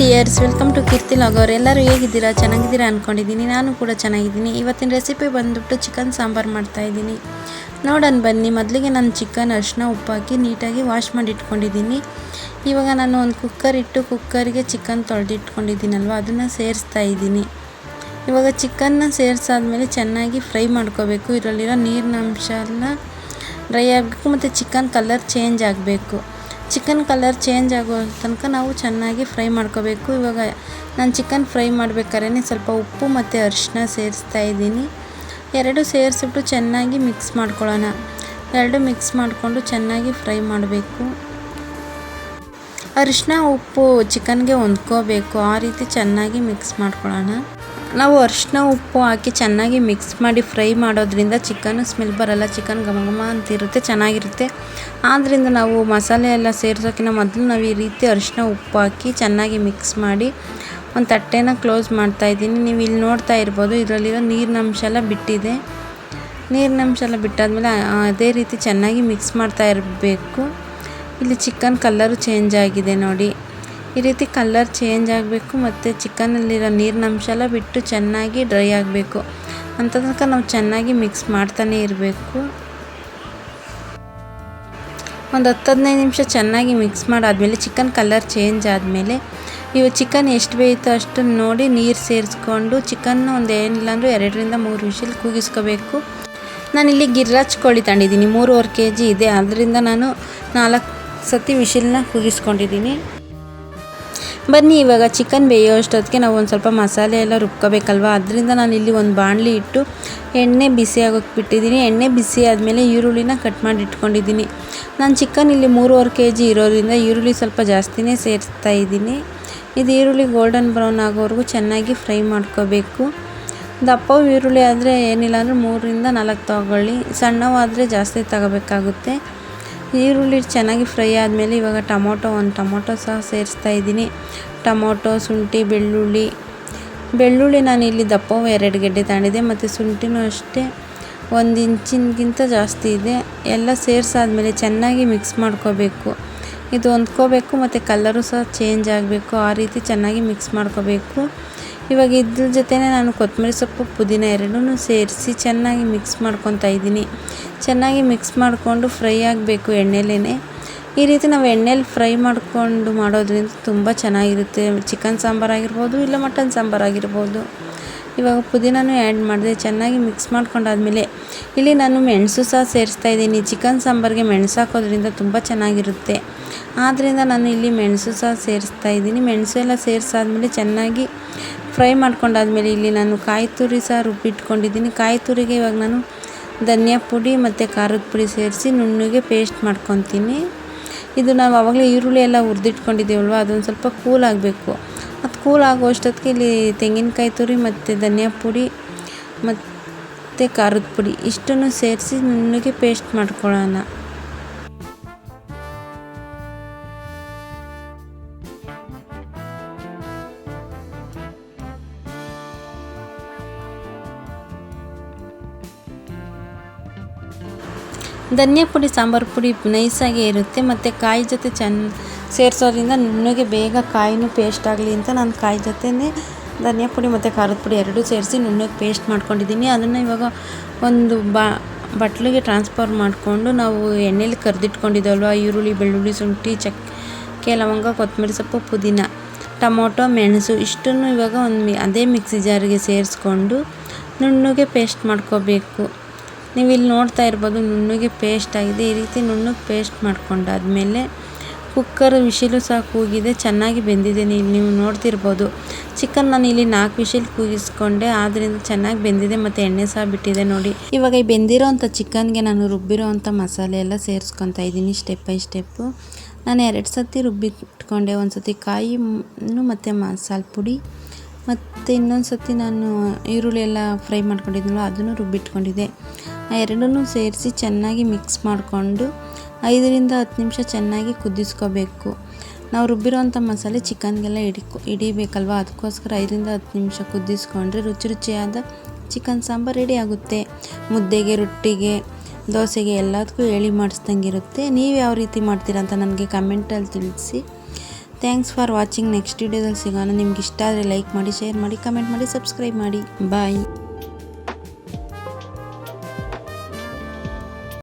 Dears welcome to ಕೀರ್ತಿ ಅವ್ರು ಎಲ್ಲರೂ ಹೇಗಿದ್ದೀರಾ? ಚೆನ್ನಾಗಿದ್ದೀರಾ ಅಂದ್ಕೊಂಡಿದ್ದೀನಿ ನಾನು ಕೂಡ ಚೆನ್ನಾಗಿದ್ದೀನಿ. ಇವತ್ತಿನ ರೆಸಿಪಿ ಬಂದುಬಿಟ್ಟು ಚಿಕನ್ ಸಾಂಬಾರು ಮಾಡ್ತಾ ಇದ್ದೀನಿ. ನೋಡೋಣ ಬನ್ನಿ. ಮೊದಲಿಗೆ ನಾನು ಚಿಕನ್ ಅರಿಶಿನ ಉಪ್ಪಾಕಿ ನೀಟಾಗಿ ವಾಶ್ ಮಾಡಿ ಇಟ್ಕೊಂಡಿದ್ದೀನಿ ಇವಾಗ ನಾನು ಒಂದು ಕುಕ್ಕರ್ ಇಟ್ಟು ಕುಕ್ಕರಿಗೆ ಚಿಕನ್ ತೊಳೆದಿಟ್ಕೊಂಡಿದ್ದೀನಲ್ವ? ಅದನ್ನು ಸೇರಿಸ್ತಾ ಇದ್ದೀನಿ. ಇವಾಗ ಚಿಕನ್ನ ಸೇರಿಸಾದ್ಮೇಲೆ ಚೆನ್ನಾಗಿ ಫ್ರೈ ಮಾಡ್ಕೋಬೇಕು. ಇದರಲ್ಲಿರೋ ನೀರಿನ ಅಂಶ ಎಲ್ಲ ಡ್ರೈ ಆಗಬೇಕು, ಮತ್ತು ಚಿಕನ್ ಕಲರ್ ಚೇಂಜ್ ಆಗಬೇಕು. ಚಿಕನ್ ಕಲರ್ ಚೇಂಜ್ ಆಗೋ ತನಕ ನಾವು ಚೆನ್ನಾಗಿ ಫ್ರೈ ಮಾಡ್ಕೋಬೇಕು. ಇವಾಗ ನಾನು ಚಿಕನ್ ಫ್ರೈ ಮಾಡ್ಬೇಕಾದ್ರೆ ಸ್ವಲ್ಪ ಉಪ್ಪು ಮತ್ತು ಅರಿಶಿನ ಸೇರಿಸ್ತಾ ಇದ್ದೀನಿ. ಎರಡು ಸೇರಿಸ್ಬಿಟ್ಟು ಚೆನ್ನಾಗಿ ಮಿಕ್ಸ್ ಮಾಡ್ಕೊಳ್ಳೋಣ. ಎರಡು ಮಿಕ್ಸ್ ಮಾಡಿಕೊಂಡು ಚೆನ್ನಾಗಿ ಫ್ರೈ ಮಾಡಬೇಕು. ಅರಿಶಿನ, ಉಪ್ಪು ಚಿಕನ್ಗೆ ಹೊಂದ್ಕೋಬೇಕು. ಆ ರೀತಿ ಚೆನ್ನಾಗಿ ಮಿಕ್ಸ್ ಮಾಡ್ಕೊಳ್ಳೋಣ. ನಾವು ಅರಿಶಿನ ಉಪ್ಪು ಹಾಕಿ ಚೆನ್ನಾಗಿ ಮಿಕ್ಸ್ ಮಾಡಿ ಫ್ರೈ ಮಾಡೋದ್ರಿಂದ ಚಿಕನ್ ಸ್ಮೆಲ್ ಬರಲ್ಲ, ಚಿಕನ್ ಘಮ ಘಮ ಅಂತಿರುತ್ತೆ ಚೆನ್ನಾಗಿರುತ್ತೆ. ಆದ್ದರಿಂದ ನಾವು ಮಸಾಲೆ ಎಲ್ಲ ಸೇರ್ಸೋಕ್ಕಿಂತ ಮೊದಲು ನಾವು ಈ ರೀತಿ ಅರಿಶಿನ ಉಪ್ಪು ಹಾಕಿ ಚೆನ್ನಾಗಿ ಮಿಕ್ಸ್ ಮಾಡಿ ಒಂದು ತಟ್ಟೆನ ಕ್ಲೋಸ್ ಮಾಡ್ತಾ ಇದ್ದೀನಿ. ನೀವು ಇಲ್ಲಿ ನೋಡ್ತಾ ಇರ್ಬೋದು, ಇದರಲ್ಲಿರೋ ನೀರಿನ ಅಂಶ ಎಲ್ಲ ಬಿಟ್ಟಿದೆ. ನೀರಿನ ಅಂಶ ಎಲ್ಲ ಬಿಟ್ಟಾದಮೇಲೆ ಅದೇ ರೀತಿ ಚೆನ್ನಾಗಿ ಮಿಕ್ಸ್ ಮಾಡ್ತಾ ಇರಬೇಕು. ಇಲ್ಲಿ ಚಿಕನ್ ಕಲ್ಲರು ಚೇಂಜ್ ಆಗಿದೆ ನೋಡಿ. ಈ ರೀತಿ ಕಲ್ಲರ್ ಚೇಂಜ್ ಆಗಬೇಕು ಮತ್ತು ಚಿಕನಲ್ಲಿರೋ ನೀರಿನ ಅಂಶ ಎಲ್ಲ ಬಿಟ್ಟು ಚೆನ್ನಾಗಿ ಡ್ರೈ ಆಗಬೇಕು. ಅಂತ ತನಕ ನಾವು ಚೆನ್ನಾಗಿ ಮಿಕ್ಸ್ ಮಾಡ್ತಾನೆ ಇರಬೇಕು. ಒಂದು ಹತ್ತು ಹದಿನೈದು ನಿಮಿಷ ಚೆನ್ನಾಗಿ ಮಿಕ್ಸ್ ಮಾಡಾದಮೇಲೆ ಚಿಕನ್ ಕಲರ್ ಚೇಂಜ್ ಆದಮೇಲೆ ಇವು ಚಿಕನ್ ಎಷ್ಟು ಬೇಯುತ್ತೋ ಅಷ್ಟು ನೋಡಿ ನೀರು ಸೇರಿಸ್ಕೊಂಡು ಚಿಕನ್ ಒಂದು ಏನಿಲ್ಲ ಅಂದರೂ ಎರಡರಿಂದ ಮೂರು ವಿಷಲ್ ಕೂಗಿಸ್ಕೋಬೇಕು. ನಾನಿಲ್ಲಿ ಗಿರ್ರಾಜ್ ಕೋಳಿ ತಂದಿದ್ದೀನಿ. ಮೂರುವರೆ ಕೆ ಜಿ ಇದೆ. ಅದರಿಂದ ನಾನು ನಾಲ್ಕು ಸತಿ ವಿಷಲ್ನ ಕೂಗಿಸ್ಕೊಂಡಿದ್ದೀನಿ. ಬನ್ನಿ, ಇವಾಗ ಚಿಕನ್ ಬೇಯೋ ಅಷ್ಟೊತ್ತಿಗೆ ನಾವು ಒಂದು ಸ್ವಲ್ಪ ಮಸಾಲೆ ಎಲ್ಲ ರುಬ್ಕೋಬೇಕಲ್ವ? ಅದರಿಂದ ನಾನು ಇಲ್ಲಿ ಒಂದು ಬಾಣಲಿ ಇಟ್ಟು ಎಣ್ಣೆ ಬಿಸಿ ಆಗೋಕ್ಕೆ ಬಿಟ್ಟಿದ್ದೀನಿ. ಎಣ್ಣೆ ಬಿಸಿ ಆದಮೇಲೆ ಈರುಳ್ಳಿನ ಕಟ್ ಮಾಡಿ ಇಟ್ಕೊಂಡಿದ್ದೀನಿ. ನಾನು ಚಿಕನ್ ಇಲ್ಲಿ ಮೂರುವರೆ ಕೆ ಜಿ ಇರೋದ್ರಿಂದ ಈರುಳ್ಳಿ ಸ್ವಲ್ಪ ಜಾಸ್ತಿನೇ ಸೇರಿಸ್ತಾ ಇದ್ದೀನಿ. ಇದು ಈರುಳ್ಳಿ ಗೋಲ್ಡನ್ ಬ್ರೌನ್ ಆಗೋವರೆಗೂ ಚೆನ್ನಾಗಿ ಫ್ರೈ ಮಾಡ್ಕೋಬೇಕು. ದಪ್ಪವು ಈರುಳ್ಳಿ ಆದರೆ ಏನಿಲ್ಲ ಅಂದರೆ ಮೂರರಿಂದ ನಾಲ್ಕು ತಗೊಳ್ಳಿ. ಸಣ್ಣವಾದರೆ ಜಾಸ್ತಿ ತಗೋಬೇಕಾಗುತ್ತೆ. ಈರುಳ್ಳಿ ಚೆನ್ನಾಗಿ ಫ್ರೈ ಆದಮೇಲೆ ಇವಾಗ ಟೊಮೊಟೊ ಒಂದು ಟೊಮೊಟೊ ಸಹ ಸೇರಿಸ್ತಾ ಇದ್ದೀನಿ. ಟೊಮೊಟೊ, ಶುಂಠಿ, ಬೆಳ್ಳುಳ್ಳಿ. ಬೆಳ್ಳುಳ್ಳಿ ನಾನು ಇಲ್ಲಿ ದಪ್ಪ ಎರಡು ಗೆಡ್ಡೆ ತಾಂಡಿದೆ ಮತ್ತು ಶುಂಠಿನೂ ಅಷ್ಟೇ. ಒಂದು ಇಂಚಿನಗಿಂತ ಜಾಸ್ತಿ ಇದೆ. ಎಲ್ಲ ಸೇರಿಸಾದ್ಮೇಲೆ ಚೆನ್ನಾಗಿ ಮಿಕ್ಸ್ ಮಾಡ್ಕೋಬೇಕು. ಇದು ಹೊಂದ್ಕೋಬೇಕು, ಮತ್ತು ಕಲ್ಲರು ಸಹ ಚೇಂಜ್ ಆಗಬೇಕು. ಆ ರೀತಿ ಚೆನ್ನಾಗಿ ಮಿಕ್ಸ್ ಮಾಡ್ಕೋಬೇಕು. ಇವಾಗ ಇದ್ರ ಜೊತೆನೇ ನಾನು ಕೊತ್ತಂಬರಿ ಸೊಪ್ಪು, ಪುದೀನ ಎರಡೂ ಸೇರಿಸಿ ಚೆನ್ನಾಗಿ ಮಿಕ್ಸ್ ಮಾಡ್ಕೊತಾ ಇದ್ದೀನಿ. ಚೆನ್ನಾಗಿ ಮಿಕ್ಸ್ ಮಾಡಿಕೊಂಡು ಫ್ರೈ ಆಗಬೇಕು ಎಣ್ಣೆಲೇ ಈ ರೀತಿ ನಾವು ಎಣ್ಣೆಲಿ ಫ್ರೈ ಮಾಡಿಕೊಂಡು ಮಾಡೋದ್ರಿಂದ ತುಂಬ ಚೆನ್ನಾಗಿರುತ್ತೆ. ಚಿಕನ್ ಸಾಂಬಾರು ಆಗಿರ್ಬೋದು ಇಲ್ಲ ಮಟನ್ ಸಾಂಬಾರು ಆಗಿರ್ಬೋದು. ಇವಾಗ ಪುದೀನೂ ಆ್ಯಡ್ ಮಾಡಿದೆ ಚೆನ್ನಾಗಿ ಮಿಕ್ಸ್ ಮಾಡ್ಕೊಂಡಾದ್ಮೇಲೆ ಇಲ್ಲಿ ನಾನು ಮೆಣಸು ಸಹ ಸೇರಿಸ್ತಾ ಇದ್ದೀನಿ. ಚಿಕನ್ ಸಾಂಬಾರಿಗೆ ಮೆಣಸು ಹಾಕೋದ್ರಿಂದ ತುಂಬ ಚೆನ್ನಾಗಿರುತ್ತೆ. ಆದ್ದರಿಂದ ನಾನು ಇಲ್ಲಿ ಮೆಣಸು ಸಹ ಸೇರಿಸ್ತಾ ಇದ್ದೀನಿ. ಮೆಣಸು ಎಲ್ಲ ಸೇರಿಸಾದ್ಮೇಲೆ ಚೆನ್ನಾಗಿ ಫ್ರೈ ಮಾಡ್ಕೊಂಡಾದ್ಮೇಲೆ ಇಲ್ಲಿ ನಾನು ಕಾಯಿ ತುರಿ ಸಹ ರುಬ್ಬಿಟ್ಕೊಂಡಿದ್ದೀನಿ. ಕಾಯಿ ತುರಿಗೆ ಇವಾಗ ನಾನು ಧನಿಯಾ ಪುಡಿ ಮತ್ತು ಖಾರದ ಪುಡಿ ಸೇರಿಸಿ ನುಣ್ಣಗೆ ಪೇಸ್ಟ್ ಮಾಡ್ಕೊತೀನಿ. ಇದು ನಾವು ಆವಾಗಲೇ ಈರುಳ್ಳಿ ಎಲ್ಲ ಹುರಿದಿಟ್ಕೊಂಡಿದ್ದೀವಲ್ವ, ಅದೊಂದು ಸ್ವಲ್ಪ ಕೂಲ್ ಆಗಬೇಕು. ಅದು ಕೂಲ್ ಆಗೋ ಅಷ್ಟೊತ್ತಿಗೆ ಇಲ್ಲಿ ತೆಂಗಿನಕಾಯಿ ತುರಿ ಮತ್ತು ಧನಿಯಾ ಪುಡಿ ಮತ್ತು ಖಾರದ ಪುಡಿ ಇಷ್ಟನ್ನು ಸೇರಿಸಿ ನುಣ್ಣಗೆ ಪೇಸ್ಟ್ ಮಾಡ್ಕೊಳ್ಳೋಣ. ಧನಿಯಾ ಪುಡಿ ಸಾಂಬಾರು ಪುಡಿ ನೈಸಾಗೇ ಇರುತ್ತೆ. ಮತ್ತು ಕಾಯಿ ಜೊತೆ ಚೆನ್ನ ಸೇರಿಸೋದ್ರಿಂದ ನುಣ್ಣಗೆ ಬೇಗ ಕಾಯಿನೂ ಪೇಸ್ಟ್ ಆಗಲಿ ಅಂತ ನಾನು ಕಾಯಿ ಜೊತೆನೇ ಧನಿಯಾ ಪುಡಿ ಮತ್ತು ಖಾರದ ಪುಡಿ ಎರಡೂ ಸೇರಿಸಿ ನುಣ್ಣಗೆ ಪೇಸ್ಟ್ ಮಾಡ್ಕೊಂಡಿದ್ದೀನಿ. ಅದನ್ನು ಇವಾಗ ಒಂದು ಬಾ, ಬಟ್ಲಿಗೆ ಟ್ರಾನ್ಸ್ಫರ್ ಮಾಡಿಕೊಂಡು ನಾವು ಎಣ್ಣೆಲಿ ಕರೆದಿಟ್ಕೊಂಡಿದ್ದಲ್ವ? ಈರುಳ್ಳಿ, ಬೆಳ್ಳುಳ್ಳಿ, ಶುಂಠಿ, ಚಕ್ಕೆ, ಲವಂಗ, ಕೊತ್ತಂಬರಿ ಸೊಪ್ಪು, ಪುದೀನ, ಟೊಮೊಟೊ, ಮೆಣಸು ಇಷ್ಟನ್ನು ಇವಾಗ ಒಂದು ಅದೇ ಮಿಕ್ಸಿ ಜಾರಿಗೆ ಸೇರಿಸ್ಕೊಂಡು ನುಣ್ಣಗೆ ಪೇಸ್ಟ್ ಮಾಡ್ಕೋಬೇಕು. ನೀವು ಇಲ್ಲಿ ನೋಡ್ತಾ ಇರ್ಬೋದು ನುಣ್ಣಗೆ ಪೇಸ್ಟ್ ಆಗಿದೆ. ಈ ರೀತಿ ನುಣ್ಣಗೆ ಪೇಸ್ಟ್ ಮಾಡ್ಕೊಂಡಾದ್ಮೇಲೆ ಕುಕ್ಕರ್ ವಿಶಿಲು ಸಹ ಕೂಗಿದೆ, ಚೆನ್ನಾಗಿ ಬೆಂದಿದೆ. ನೀವು ನೀವು ನೋಡ್ತಿರ್ಬೋದು. ಚಿಕನ್ ನಾನು ಇಲ್ಲಿ ನಾಲ್ಕು ವಿಶಿಲ್ ಕೂಗಿಸ್ಕೊಂಡೆ ಆದ್ದರಿಂದ ಚೆನ್ನಾಗಿ ಬೆಂದಿದೆ ಮತ್ತು ಎಣ್ಣೆ ಸಹ ಬಿಟ್ಟಿದೆ ನೋಡಿ. ಇವಾಗ ಈ ಬೆಂದಿರೋ ಅಂಥ ಚಿಕನ್ಗೆ ನಾನು ರುಬ್ಬಿರೋ ಅಂಥ ಮಸಾಲೆ ಎಲ್ಲ ಸೇರಿಸ್ಕೊತಾ ಇದ್ದೀನಿ ಸ್ಟೆಪ್ ಬೈ ಸ್ಟೆಪ್ಪು ನಾನು ಎರಡು ಸತಿ ರುಬ್ಬಿಟ್ಕೊಂಡೆ ಒಂದು ಸತಿ ಕಾಯಿ ಮತ್ತು ಮಸಾಲೆ ಪುಡಿ, ಮತ್ತು ಇನ್ನೊಂದು ಸತಿ ನಾನು ಈರುಳ್ಳಿ ಎಲ್ಲ ಫ್ರೈ ಮಾಡ್ಕೊಂಡಿದ್ನಲ್ಲ, ಅದನ್ನು ರುಬ್ಬಿಟ್ಕೊಂಡಿದ್ದೆ. ಎರಡನ್ನೂ ಸೇರಿಸಿ ಚೆನ್ನಾಗಿ ಮಿಕ್ಸ್ ಮಾಡಿಕೊಂಡು ಐದರಿಂದ ಹತ್ತು ನಿಮಿಷ ಚೆನ್ನಾಗಿ ಕುದಿಸ್ಕೋಬೇಕು. ನಾವು ರುಬ್ಬಿರೋವಂಥ ಮಸಾಲೆ ಚಿಕನ್ಗೆಲ್ಲ ಹಿಡಿಕೊ, ಹಿಡಿಬೇಕಲ್ವ? ಅದಕ್ಕೋಸ್ಕರ ಐದರಿಂದ ಹತ್ತು ನಿಮಿಷ ಕುದಿಸ್ಕೊಂಡ್ರೆ ರುಚಿ ರುಚಿಯಾದ ಚಿಕನ್ ಸಾಂಬಾರು ರೆಡಿ ಆಗುತ್ತೆ. ಮುದ್ದೆಗೆ, ರೊಟ್ಟಿಗೆ, ದೋಸೆಗೆ ಎಲ್ಲದಕ್ಕೂ ಹೇಳಿ ಮಾಡಿಸ್ದಂಗಿರುತ್ತೆ. ನೀವು ಯಾವ ರೀತಿ ಮಾಡ್ತೀರಾ ಅಂತ ನನಗೆ ಕಮೆಂಟಲ್ಲಿ ತಿಳಿಸಿ. Thanks for watching. ನೆಕ್ಸ್ಟ್ ವೀಡಿಯೋದಲ್ಲಿ ಸಿಗೋಣ. ನಿಮ್ಗೆ ಇಷ್ಟ ಆದರೆ ಲೈಕ್ ಮಾಡಿ, ಶೇರ್ ಮಾಡಿ, ಕಮೆಂಟ್ ಮಾಡಿ, ಸಬ್ಸ್ಕ್ರೈಬ್ ಮಾಡಿ. ಬಾಯ್.